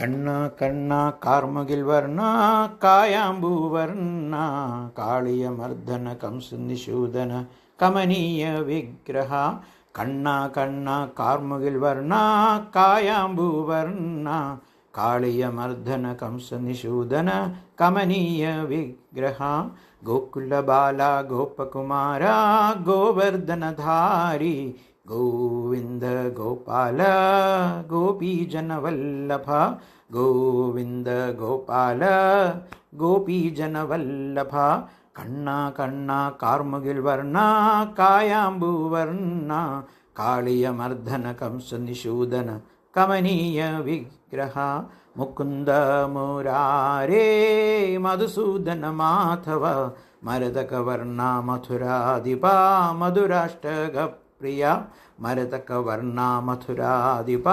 കണ്ണ കണ്ണ കാർമുകിൽ വർണ കായാമ്പൂവർണ കാളിയമർദ്ദന കംസനിശൂദന കമനീയ വിഗ്രഹ. കണ്ണ കണ്ണ കാർമുകിൽ വർണ കായാമ്പൂവർണ കാളിയമർദ്ദന കംസനിശൂദന കമനീയ വിഗ്രഹ. ഗോകുലബാല ഗോപകുമാര ഗോവർദ്ധനധാരി गोविन्द गोपाल गोपीजनवल्लभ। गोविन्द गोविन्दगोपाल गोपीजनवल्लभा। कण्णा कण्णा कार्मुगिल् वर्णा कायाम्बुवर्णा कालीयमर्दन कंसनिषूदन कमनीयविग्रह मुकुन्दमुरारे मधुसूदन माधव मरदकवर्णा मथुराधिपा मधुराष्टगप् പ്രിയ മരതകവർണ മധുരാധിപ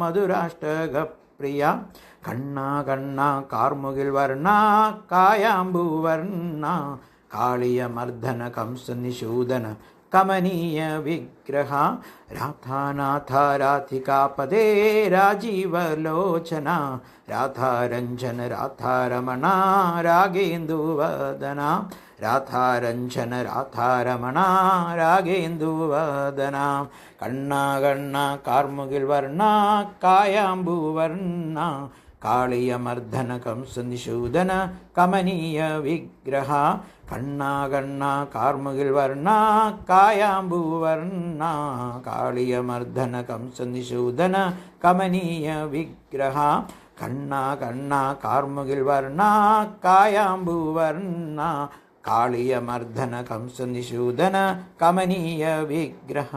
മധുരാഷ്ടക പ്രിയ കണ്ണ കണ്ണ കാർമുകിൽ വർണ കായാമ്പൂവർണ കാളിയമർദ്ദന കംസനിശൂദന കമനീയ വിഗ്രഹ രാധാനാഥ രാധികാപദേ രാജീവലോചന രാധാരഞ്ജന രാധാരമണ രാഗേന്ദുവദന രാധാരഞ്ജന രാധാരമണ രാഗേന്ദുവദന കണ്ണ കണ്ണ കാർമുകിൽ വർണ കായാമ്പൂവർണ കാളിയമർദ്ദന കംസനിശൂദന കമനീയ വിഗ്രഹ കണ്ണ കണ്ണ കാർമുകിൽ വർണ കായാമ്പൂവർണ കാളിയമർദ്ദന കംസനിശൂദന കമനീയ വിഗ്രഹ കണ്ണ കണ്ണ കാർമുകിൽ വർണ കായാമ്പൂവർണ കാളിയമർദ്ദന കംസനിശൂദന കമനീയ വിഗ്രഹ.